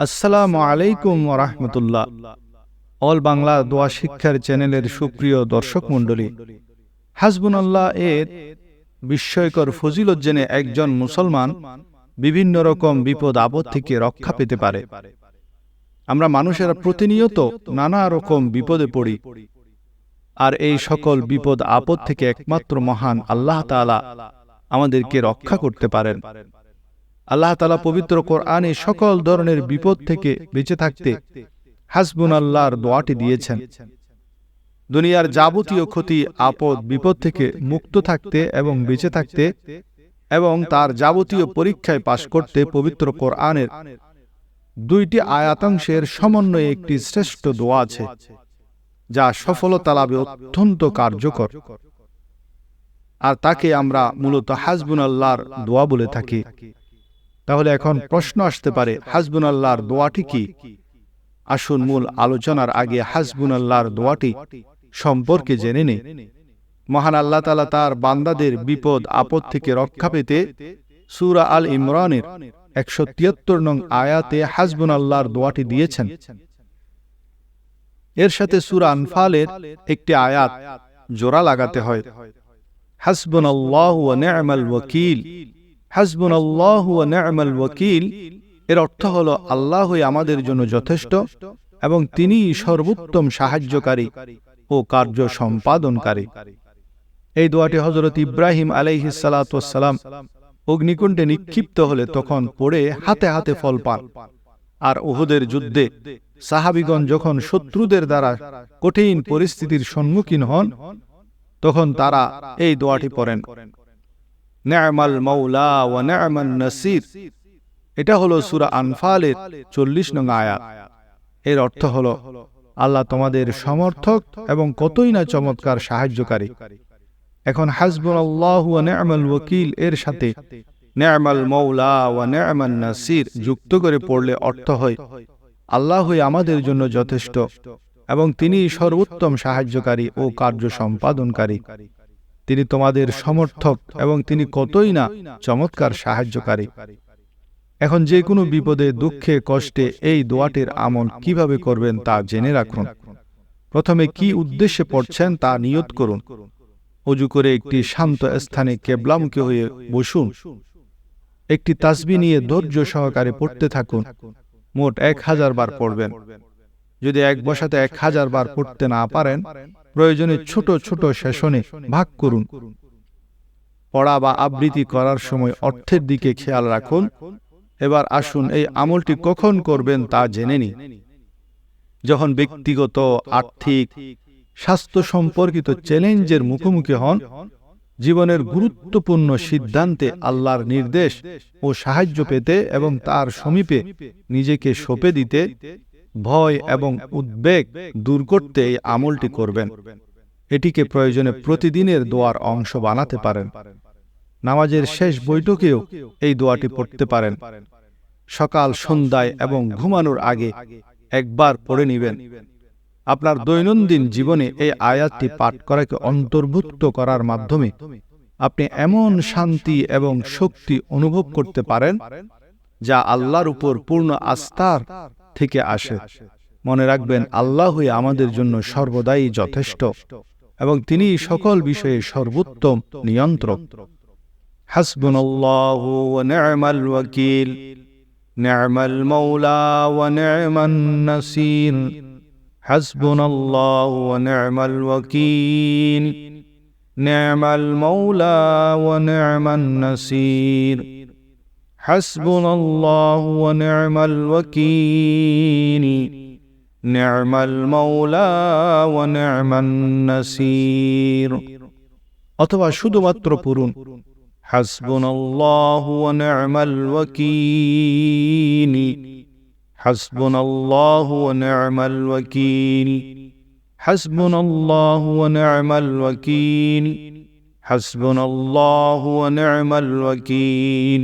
আসসালামু আলাইকুম রহমতুল্লাহ। অল বাংলা দোয়া শিক্ষার চ্যানেলের সুপ্রিয় দর্শক মণ্ডলী, হাসবুনাল্লাহ এর বিস্ময়কর ফজিলত জেনে একজন মুসলমান বিভিন্ন রকম বিপদ আপদ থেকে রক্ষা পেতে পারে। আমরা মানুষেরা প্রতিনিয়ত নানা রকম বিপদে পড়ি, আর এই সকল বিপদ আপদ থেকে একমাত্র মহান আল্লাহ তাআলা আমাদেরকে রক্ষা করতে পারেন। আল্লাহ তালা পবিত্র কোরআনে সকল ধরনের বিপদ থেকে বেঁচে থাকতে হাসবুন আল্লাহর দোয়াটি দিয়েছেন। দুনিয়ার যাবতীয় ক্ষতি, আপদ, বিপদ থেকে মুক্ত থাকতে এবং বেঁচে থাকতে এবং তার যাবতীয় পরীক্ষায় পাশ করতে পবিত্র কোরআনের দুইটি আয়াতাংশের সমন্বয়ে একটি শ্রেষ্ঠ দোয়া আছে, যা সফলতা লাভে অত্যন্ত কার্যকর। আর তাকে আমরা মূলত হাসবুন আল্লাহর দোয়া বলে থাকি। তাহলে এখন প্রশ্ন আসতে পারে হাসবুন আল্লাহর দোয়াটি কি? আসুন মূল আলোচনার আগে হাসবুন আল্লাহর দোয়াটি সম্পর্কে জেনে নে। মহান আল্লাহ তালা তার বান্দাদের বিপদ, আপদ থেকে রক্ষা পেতে সুরা আল ইমরানের একশো তিয়াত্তর নং আয়াতে হাসবুন আল্লাহর দোয়াটি দিয়েছেন। এর সাথে সুরা আনফালের একটি আয়াত জোড়া লাগাতে হয়। হাসবুন আল্লাহ ওয়াকিল। হাসবুন আল্লাহ নেমাল ওয়াকিল। এর অর্থ হল আল্লাহই আমাদের জন্য যথেষ্ট এবং তিনি সর্বোত্তম সাহায্যকারী ও কার্য সম্পাদনকারী। এই দোয়াটি হজরত ইব্রাহিম আলাইহিসালাম অগ্নিকুণ্ডে নিক্ষিপ্ত হলে তখন পড়ে হাতে হাতে ফল পান। আর ওহুদের যুদ্ধে সাহাবিগণ যখন শত্রুদের দ্বারা কঠিন পরিস্থিতির সম্মুখীন হন, তখন তারা এই দোয়াটি পড়েন। নেমাল মৌলা ও নেমাল নাসির। এটা হলো সুরা আনফালের চল্লিশ নং আয়াত। এর অর্থ হলো, আল্লাহ তোমাদের সমর্থক এবং কতই না চমৎকার সাহায্যকারী। এখন হাসবুল আল্লাহ নেমাল ওকিল এর সাথে নেমাল মৌলা ও নেমাল নাসির যুক্ত করে পড়লে অর্থ হয়, আল্লাহই আমাদের জন্য যথেষ্ট এবং তিনি সর্বোত্তম সাহায্যকারী ও কার্য সম্পাদনকারী তিনি তোমাদের সমর্থক এবং তিনি কতই না চমৎকার সাহায্যকারী। এখন যে কোনো বিপদে দুঃখে কষ্টে এই দোয়াটির আমল কীভাবে করবেন তা জেনে রাখুন। প্রথমে কি উদ্দেশ্যে পড়ছেন তা নিয়ত করুন। অজু করে একটি শান্ত স্থানে কেবলামুখী হয়ে বসুন। একটি তাসবি নিয়ে ধৈর্য সহকারে পড়তে থাকুন। মোট এক হাজার বার পড়বেন। যদি এক বসাতে এক হাজার বার পড়তে না পারেন, প্রয়োজনে ছোট ছোট সেশনে ভাগ করুন। পড়া বা আবৃত্তি করার সময় অর্থের দিকে খেয়াল রাখুন। এবার আসুন, এই আমলটি কখন করবেন তা জেনে নি যখন ব্যক্তিগত, আর্থিক, স্বাস্থ্য সম্পর্কিত চ্যালেঞ্জের মুখোমুখি হন, জীবনের গুরুত্বপূর্ণ সিদ্ধান্তে আল্লাহর নির্দেশ ও সাহায্য পেতে এবং তার সমীপে নিজেকে সঁপে দিতে ভয় এবং উদ্বেগ দূর করতে এই আমলটি করবেন। এটিকে প্রয়োজনে প্রতিদিনের দোয়ার অংশ বানাতে পারেন। নামাজের শেষ বৈঠকেও এই দোয়াটি পড়তে পারেন। সকাল, সন্ধ্যায় এবং ঘুমানোর আগে একবার পড়ে নিবেন। আপনার দৈনন্দিন জীবনে এই আয়াতটি পাঠ করাকে অন্তর্ভুক্ত করার মাধ্যমে আপনি এমন শান্তি এবং শক্তি অনুভব করতে পারেন, যা আল্লাহর উপর পূর্ণ আস্থার থেকে আসে। মনে রাখবেন আল্লাহই আমাদের জন্য সর্বদাই যথেষ্ট এবং তিনি সকল বিষয়ে সর্বোত্তম নিয়ন্ত্রক। হাসবুনাল্লাহু ওয়া নি'মাল ওয়াকিল। নি'মাল মাওলা ওয়া নি'মান নাসির। হাসবুনাল্লাহু ওয়া নি'মাল ওয়াকিল। নি'মাল মাওলা ওয়া নি'মান নাসির। حسبنا الله ونعم الوكيل نعم المولى ونعم النصير অথবা শুধুমাত্র পড়ুন حسبنا الله ونعم الوكيل حسبنا الله ونعم الوكيل حسبنا الله ونعم الوكيل حسبنا الله ونعم الوكيل